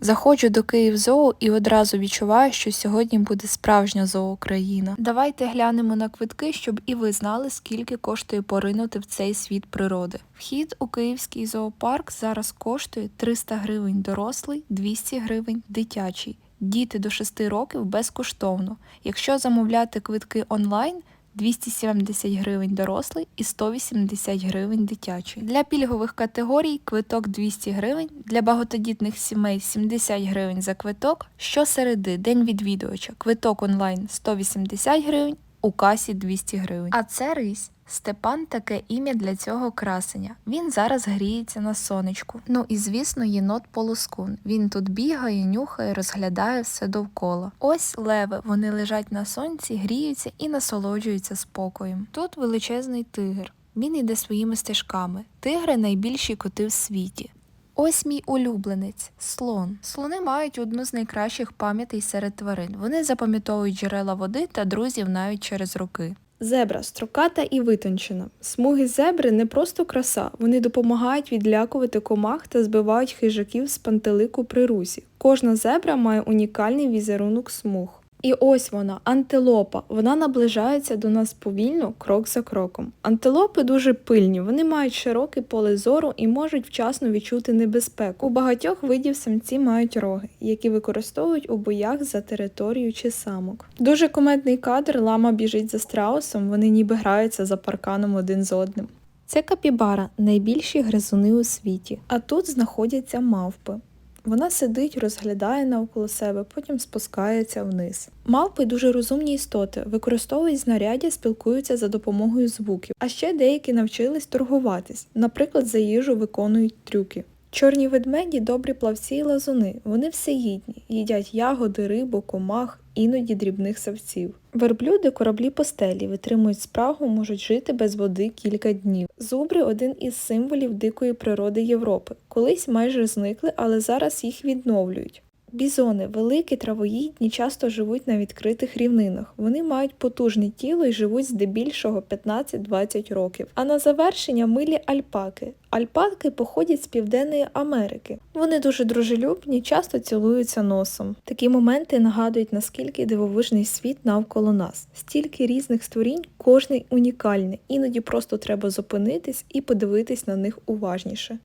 Заходжу до Київзоо і одразу відчуваю, що сьогодні буде справжня зоокраїна. Давайте глянемо на квитки, щоб і ви знали, скільки коштує поринути в цей світ природи. Вхід у київський зоопарк зараз коштує 300 гривень дорослий, 200 гривень дитячий. Діти до 6 років безкоштовно. Якщо замовляти квитки онлайн, 270 гривень дорослий і 180 гривень дитячий. Для пільгових категорій квиток 200 гривень, для багатодітних сімей 70 гривень за квиток. Щосереди день відвідувача квиток онлайн 180 гривень, у касі 200 гривень. А це рись. Степан таке ім'я для цього красення. Він зараз гріється на сонечку. Ну і звісно, єнот полускун. Він тут бігає, нюхає, розглядає все довкола. Ось леви, вони лежать на сонці, гріються і насолоджуються спокоєм. Тут величезний тигр. Він йде своїми стежками. Тигри найбільші коти в світі. Ось мій улюбленець слон. Слони мають одну з найкращих пам'ятей серед тварин. Вони запам'ятовують джерела води та друзів навіть через роки. Зебра строката і витончена. Смуги зебри не просто краса, вони допомагають відлякувати комах та збивають хижаків з пантелику при русі. Кожна зебра має унікальний візерунок смуг. І ось вона, антилопа. Вона наближається до нас повільно, крок за кроком. Антилопи дуже пильні, вони мають широке поле зору і можуть вчасно відчути небезпеку. У багатьох видів самці мають роги, які використовують у боях за територію чи самок. Дуже комедний кадр лама біжить за страусом, вони ніби граються за парканом один з одним. Це капібара, найбільші гризуни у світі. А тут знаходяться мавпи. Вона сидить, розглядає навколо себе, потім спускається вниз. Мавпи дуже розумні істоти, використовують знаряддя, спілкуються за допомогою звуків. А ще деякі навчились торгуватись, наприклад, за їжу виконують трюки. Чорні ведмеді добрі плавці і лазуни. Вони всеїдні, їдять ягоди, рибу, комах, іноді дрібних савців. Верблюди кораблі постелі, витримують спрагу, можуть жити без води кілька днів. Зубри один із символів дикої природи Європи. Колись майже зникли, але зараз їх відновлюють. Бізони великі, травоїдні, часто живуть на відкритих рівнинах. Вони мають потужне тіло і живуть здебільшого 15-20 років. А на завершення милі альпаки. Альпаки походять з Південної Америки. Вони дуже дружелюбні, часто цілуються носом. Такі моменти нагадують, наскільки дивовижний світ навколо нас. Стільки різних створінь, кожний унікальний. Іноді просто треба зупинитись і подивитись на них уважніше.